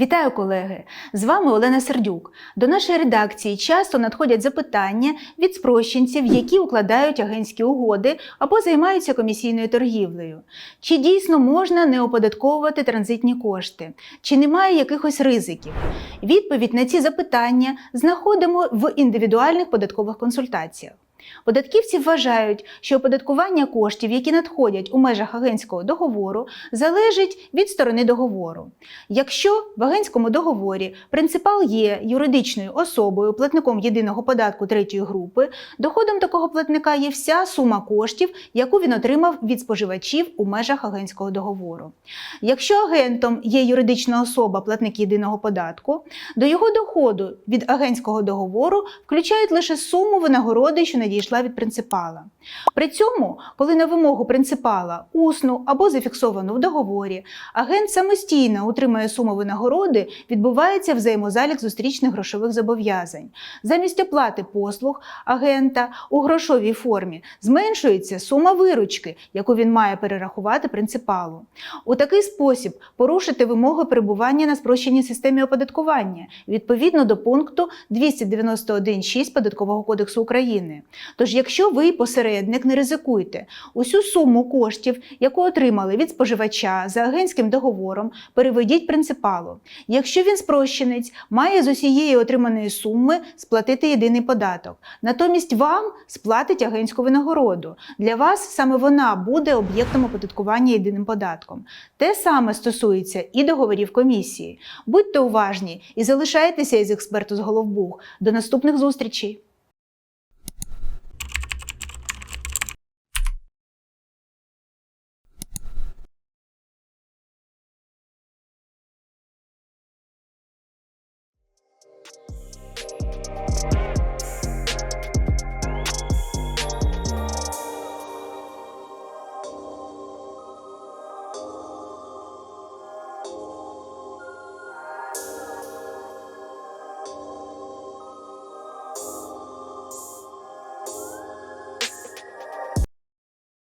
Вітаю, колеги! З вами Олена Сердюк. До нашої редакції часто надходять запитання від спрощенців, які укладають агентські угоди або займаються комісійною торгівлею. Чи дійсно можна не оподатковувати транзитні кошти? Чи немає якихось ризиків? Відповідь на ці запитання знаходимо в індивідуальних податкових консультаціях. Податківці вважають, що оподаткування коштів, які надходять у межах агентського договору, залежить від сторони договору. Якщо в агентському договорі принципал є юридичною особою, платником єдиного податку третьої групи, доходом такого платника є вся сума коштів, яку він отримав від споживачів у межах агентського договору. Якщо агентом є юридична особа, платник єдиного податку, до його доходу від агентського договору включають лише суму винагороди, що надійшла від принципала. При цьому, коли на вимогу принципала усну або зафіксовану в договорі, агент самостійно утримує суму винагороди, відбувається взаємозалік зустрічних грошових зобов'язань. Замість оплати послуг агента у грошовій формі зменшується сума виручки, яку він має перерахувати принципалу. У такий спосіб порушити вимоги перебування на спрощеній системі оподаткування відповідно до пункту 291.6 Податкового кодексу України. Тож, якщо ви посередник, не ризикуйте. Усю суму коштів, яку отримали від споживача за агентським договором, переведіть принципалу. Якщо він спрощенець, має з усієї отриманої суми сплатити єдиний податок. Натомість вам сплатить агентську винагороду. Для вас саме вона буде об'єктом оподаткування єдиним податком. Те саме стосується і договорів комісії. Будьте уважні і залишайтеся із експерту з Головбух. До наступних зустрічей!